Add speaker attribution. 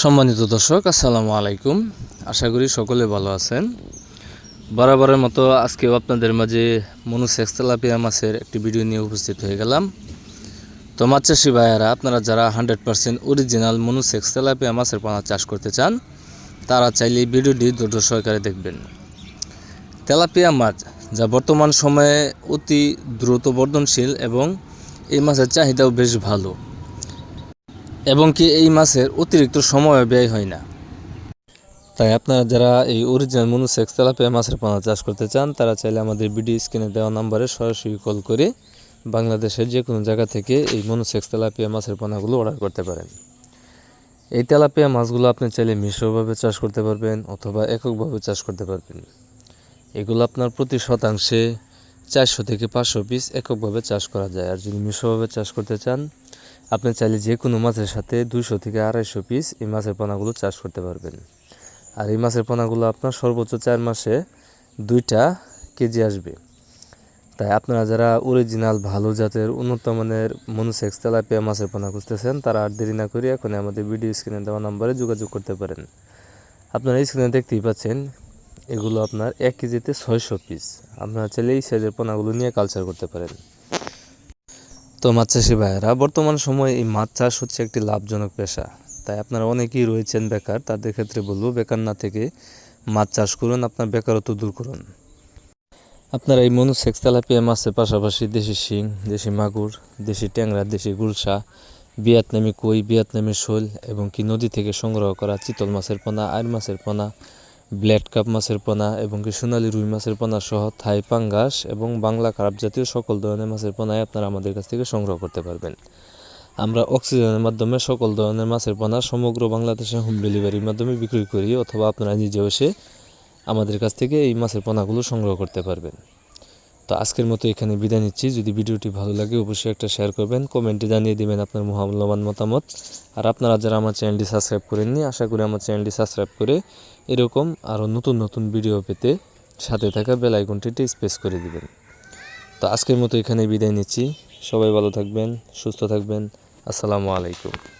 Speaker 1: সম্মানিত দর্শক, আসসালামু আলাইকুম। আশা করি সকলে ভালো আছেন। বরাবরের মতো আজকেও আপনাদের মাঝে মনুসেক্স তেলাপিয়া মাছের একটি ভিডিও নিয়ে উপস্থিত হয়ে গেলাম। তো মাছ চাষি ভাইয়ারা, আপনারা যারা hundred percent original monosex tilapia মাছের পানা চাষ করতে চান, তারা চাইলে এই ভিডিওটি ধৈর্য সহকারে দেখবেন। তেলাপিয়া মাছ, যা বর্তমান সময়ে অতি দ্রুত বর্ধনশীল এবং এই মাছের চাহিদাও বেশ ভালো। এবং কি এই মাছের অতিরিক্ত সময় ব্যয় হয় না। তাই আপনারা যারা এই অরিজিনাল মনুসেক্স তেলাপিয়া মাছের পোনা চাষ করতে চান, তারা চাইলে আমাদের ভিডিও স্ক্রিনে দেওয়া নাম্বারে সরাসরি কল করে বাংলাদেশের যে কোনো জায়গা থেকে এই মনুসেক্স তেলাপিয়া মাছের পোনাগুলো অর্ডার করতে পারেন। এই তেলাপিয়া মাছগুলো আপনি চাইলে মিশ্রভাবে চাষ করতে পারবেন অথবা এককভাবে চাষ করতে পারবেন। এগুলো আপনার প্রতি শতাংশে চারশো থেকে পাঁচশো পিস এককভাবে চাষ করা যায়। আর যদি মিশ্রভাবে চাষ করতে চান আপনি চাইলে যে কোনো মাছের সাথে দুইশো থেকে আড়াইশো পিস এই মাছের পোনাগুলো চাষ করতে পারবেন। আর এই মাছের পোনাগুলো আপনার সর্বোচ্চ চার মাসে দুইটা কেজি আসবে। তাই আপনারা যারা অরিজিনাল ভালো জাতের উন্নত মানের মনুসেক্স তেলাপিয়া মাছের পোনা খুঁজতেছেন, তারা আর দেরি না করে এখন আমাদের ভিডিও স্ক্রিনে দেওয়া নাম্বারে যোগাযোগ করতে পারেন। আপনারা স্ক্রিনে দেখতেই পাচ্ছেন, এগুলো আপনার এক কেজিতে ছয়শো পিস আপনারা চাইলে এই সাইজের পোনাগুলো নিয়ে কালচার করতে পারেন। তো মাছ চাষি ভাইয়েরা, বর্তমান সময়ে এই মাছ চাষ হচ্ছে একটি লাভজনক পেশা। তাই আপনারা অনেকেই রয়েছেন বেকার, তাদের ক্ষেত্রে বলব বেকার না থেকে মাছ চাষ করুন, আপনার বেকারত্ব দূর করুন। আপনারা এই মনুসেক্স তেলাপিয়া মাছের পাশাপাশি দেশি শিং, দেশি মাগুর, দেশি ট্যাংরা, দেশি গুলশা, ভিয়েতনামি কই, ভিয়েতনামি শোল এবং কি নদী থেকে সংগ্রহ করা চিতল মাছের পোনা আইর মাছের পোনা ব্ল্যাড কাপ মাছের পোনা এবং কি সোনালি রুই মাছের পোনা সহ থাই পাঙ্গাস এবং বাংলা কার্প জাতীয় সকল ধরনের মাছের পোনায় আপনারা আমাদের কাছ থেকে সংগ্রহ করতে পারবেন। আমরা অক্সিজেনের মাধ্যমে সকল ধরনের মাছের পোনা সমগ্র বাংলাদেশে হোম ডেলিভারির মাধ্যমে বিক্রি করি অথবা আপনারা নিজে এসে আমাদের কাছ থেকে এই মাছের পোনাগুলো সংগ্রহ করতে পারবেন। তো আজকের মতো এখানে বিদায় নিচ্ছি। যদি ভিডিওটি ভালো লাগে, অবশ্যই একটা শেয়ার করবেন কমেন্টে জানিয়ে দেবেন আপনার মহামূল্যবান মতামত। আর আপনারা যারা আমার চ্যানেলটি সাবস্ক্রাইব করেননি, আশা করি আমার চ্যানেলটি সাবস্ক্রাইব করে এরকম আরও নতুন নতুন ভিডিও পেতে সাথে থাকা বেল আইকনটিতে স্পেস করে দিবেন। তো আজকের মতো এখানে বিদায় নিচ্ছি। সবাই ভালো থাকবেন, সুস্থ থাকবেন। আসসালামু আলাইকুম।